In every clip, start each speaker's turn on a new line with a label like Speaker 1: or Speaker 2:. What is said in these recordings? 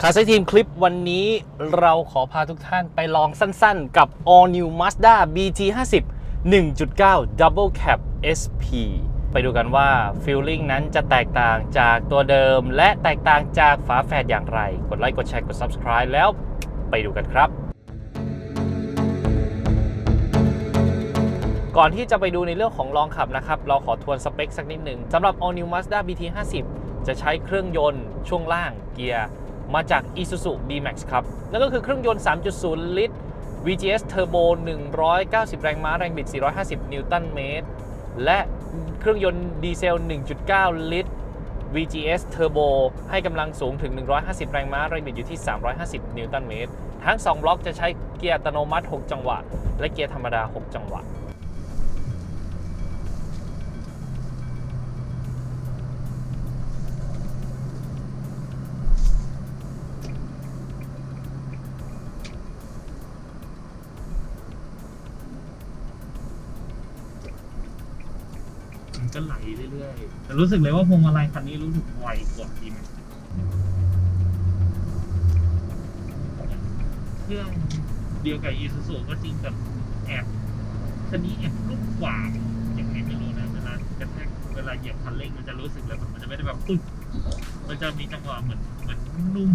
Speaker 1: คาไซทีมคลิปวันนี้เราขอพาทุกท่านไปลองสั้นๆ กับ All New Mazda BT 50 1.9 Double Cab SP ไปดูกันว่าฟีลลิ่งนั้นจะแตกต่างจากตัวเดิม และแตกต่างจากฝาแฝดอย่างไร กดไลค์กดแชร์กด Subscribe แล้วไปดูกันครับ ก่อนที่จะไปดูในเรื่องของลองขับนะครับ เราขอทวนสเปคสักนิดหนึ่งสำหรับ All New Mazda BT 50 จะใช้เครื่องยนต์ช่วงล่างเกียร์ มาจาก Isuzu D-Max ครับ นั่นก็คือเครื่องยนต์ 3.0 ลิตร VGS Turbo 190 แรงม้า แรงบิด 450 นิวตันเมตร และเครื่องยนต์ดีเซล 1.9 ลิตร VGS Turbo ให้กำลังสูงถึง 150 แรงม้า แรงบิดอยู่ที่ 350 นิวตันเมตร ทั้ง 2 บล็อกจะใช้เกียร์อัตโนมัติ 6 จังหวะ และเกียร์ธรรมดา 6 จังหวะ
Speaker 2: ก็ไหลเรื่อยๆแต่รู้สึกเลยว่าพวงมาลัยคันนี้รู้สึกไวกว่าดีไหมเครื่องเดียวกับอีซูซูก็จริงแต่แอบคันนี้แอบนุ่มกว่าอย่างไรไม่รู้นะเวลากระแทกเวลาเหยียบคันเร่งมันจะรู้สึกเลยมันจะไม่ได้แบบปึ๊กมันจะมีจังหวะเหมือนเหมือนนุ่ม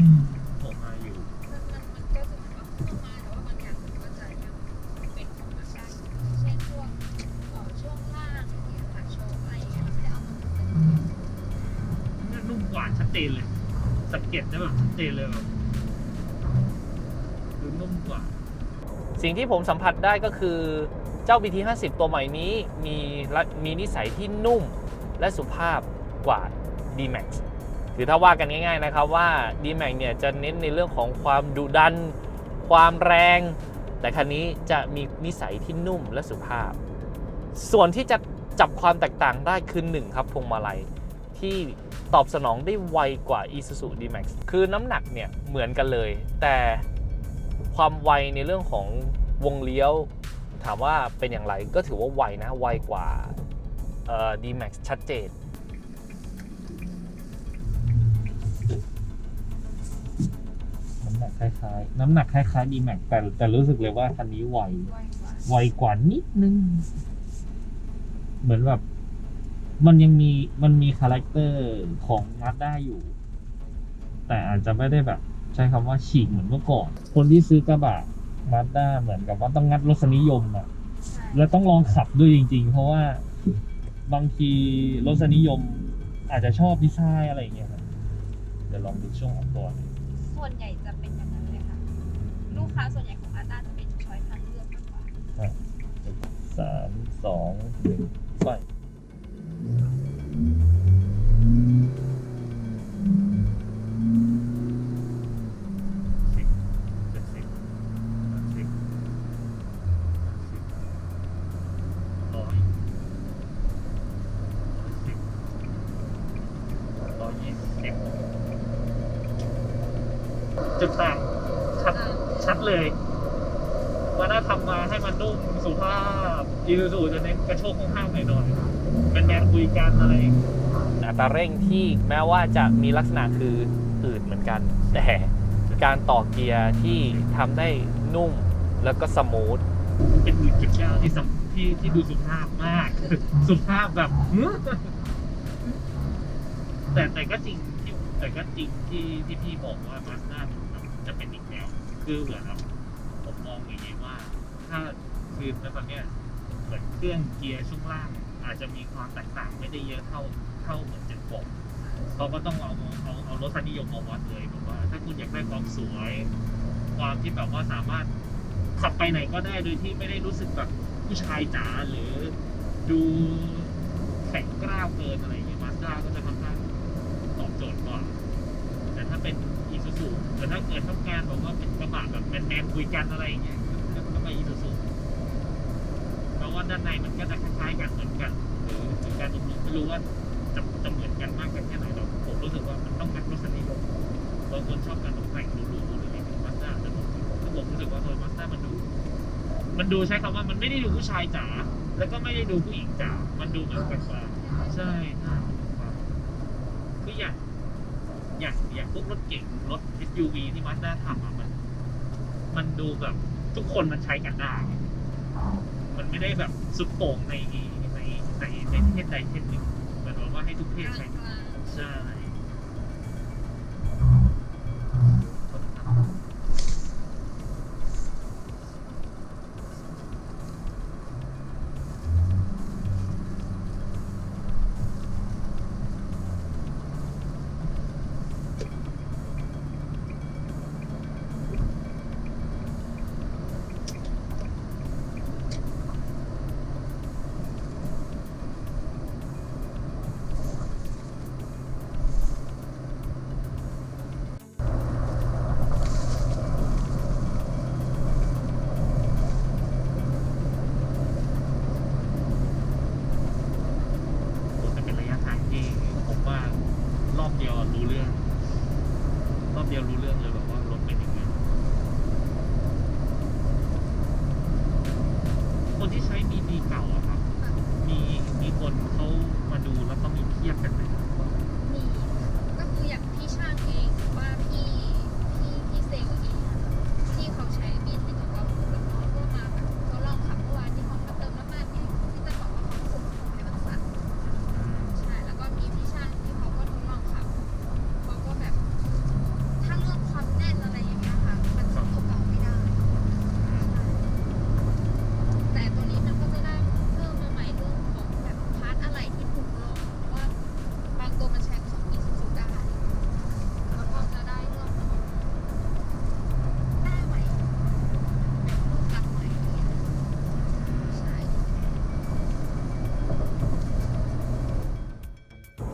Speaker 3: เนี่ยนุ่ม
Speaker 2: กว่าชัดเจนเลยสังเกตได้แบบชัดเจนเลยแบบคือนุ่มกว่า
Speaker 1: สิ่งที่ผมสัมผัสได้ก็คือเจ้า BT 50ตัวใหม่นี้มีมีนิสัยที่นุ่มและสุภาพกว่า D-Max คือถ้าว่ากันง่ายๆนะครับว่า D-Max เนี่ยจะเน้นในเรื่องของความดุดัน ความแรง แต่คันนี้จะมีนิสัยที่นุ่มและสุภาพ ส่วนที่จะจับความแตกต่างได้คือหนึ่งครับพวงมาลัย ที่ตอบสนองได้ไวกว่า Isuzu D-Max คือน้ำหนักเนี่ยเหมือนกันเลย แต่ความไวในเรื่องของวงเลี้ยว ถามว่าเป็นอย่างไรก็ถือว่าไวนะไวกว่าเอ่อ D-Max ชัดเจน
Speaker 2: น้ำหนักคล้ายๆ น้ำหนักคล้ายๆดีแม็กแต่แต่รู้สึกเลยว่าคันนี้ไว
Speaker 3: ไวกว่า
Speaker 2: ไวกว่านิดนึง เหมือนแบบ มันยังมีมันมีคาแรคเตอร์ของมาสด้าอยู่ แต่อาจจะไม่ได้แบบ ใช้คำว่าฉีกเหมือนเมื่อก่อน คนที่ซื้อกระบะมาสด้าเหมือนกับว่าต้องงัดรสนิยมอะ
Speaker 3: ใช่
Speaker 2: แล้วต้องลองขับด้วยจริง ๆ เพราะว่าบางทีรสนิยมอาจจะชอบดีไซน์อะไรอย่างเงี้ยครับเดี๋ยวลองดูช่วงออกตัวหน่อย
Speaker 3: ส่วนใหญ่จะเป็นอย่างนั้นเลยค่ะ ลูกค้าส่วนใหญ่ของอาต้าจะเป็นช้อยทางเลือกมากกว่า
Speaker 2: สามสองหนึ่งไป จุดต่างชัดชัดเลยว่าถ้าทำมาให้มันนุ่มสุภาพอีซูซูจะเน้นกระโชกข้างๆหน่อยๆเป็นแนวคุยกันอะไร
Speaker 1: อัตราเร่งที่แม้ว่าจะมีลักษณะคืออืดเหมือนกัน แต่การต่อเกียร์ที่ทำได้นุ่มแล้วก็สมูท
Speaker 2: เป็นหนึ่งจุดเก้าที่สำที่ที่ดูสุภาพมาก สุภาพแบบหือแต่แต่ก็จริงที่แต่ก็จริงที่ที่พี่บอกว่ามาสด้า จะเป็นอีกแนวคือเหมือนแบบผมมองอย่างนี้ว่า ถ้าคือในตอนเนี้ยเหมือนเครื่องเกียร์ช่วงล่าง อาจจะมีความแตกต่างไม่ได้เยอะเท่าเท่าเหมือนเจ็ดปกเขาก็ต้องเอาเอาเอารสนิยมมาวัดเลยบอกว่า ถ้าคุณอยากได้ความสวย ความที่แบบว่าสามารถขับไปไหนก็ได้โดยที่ไม่ได้รู้สึกแบบผู้ชายจ๋าหรือดูแข็งกร้าวเกินอะไรอย่างเงี้ยมาสด้าก็จะค่อนข้างตอบโจทย์กว่าแต่ ถ้าเป็นอีซูซูแต่ถ้าเกิดต้องการบอกว่าเป็นกระบะแบบแมนๆคุยกันอะไรอย่างเงี้ยก็ไปอีซูซูเพราะว่าด้านในมันก็จะคล้ายๆกันเหมือนกันหรือหรือการบำรุงไม่รู้ว่าจะจะเหมือนกันมากแค่ไหนหรอกผมรู้สึกว่ามันต้องงัดรสนิยมบางคนชอบการตกแต่งหรูๆหรืออะไรอย่างเงี้ยมาสด้าจะผมผมรู้สึกว่าโดยมาสด้ามันดู มันดูใช้คำว่ามันไม่ได้ดูผู้ชายจ๋าแล้วก็ไม่ได้ดูผู้หญิงจ๋ามันดูเหมือนกลางๆใช่ใช่คืออย่าง อย่างอย่างพวกรถเก๋งรถ SUV ที่มาสด้าทำอะมัน มันดูแบบทุกคนมันใช้กันได้ มันไม่ได้แบบสุดโต่งในในในในเพศใดเพศหนึ่งเหมือนว่าให้ทุกเพศใช้
Speaker 3: กลางๆ
Speaker 2: ใช่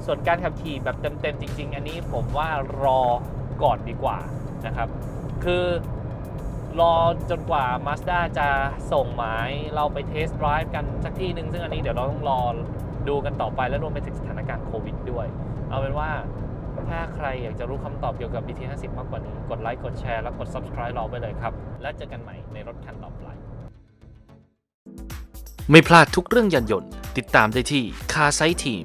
Speaker 3: ส่วนการขับขี่แบ
Speaker 1: บเต็มๆจริง ๆ อันนี้ผมว่ารอก่อนดีกว่านะครับ คือรอจนกว่า Mazda จะส่งหมายเราไปเทสต์ไดรฟ์กันสักที่หนึ่งซึ่งอันนี้เดี๋ยวเราต้องรอดูกันต่อไปและรวมไปถึงสถานการณ์โควิดด้วย เอาเป็นว่าถ้าใครอยากจะรู้คำตอบเกี่ยวกับ BT50 มากกว่านี้ กดไลค์ กดแชร์ และกด subscribe เราไปเลยครับ แล้วเจอกันใหม่ในรถคันต่อไปไม่พลาดทุกเรื่องยานยนต์ ติดตามได้ที่ Car Site Team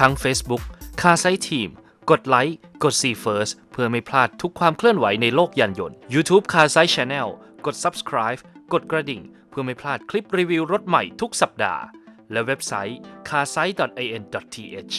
Speaker 1: ทั้ง Facebook คาไซทีม กดไลค์ กด See First เพื่อไม่พลาดทุกความเคลื่อนไหวในโลกยานยนต์ YouTube คาไซ Channel กด Subscribe กดกระดิ่ง เพื่อไม่พลาดคลิปรีวิวรถใหม่ทุกสัปดาห์ และเว็บไซต์ carsite.in.th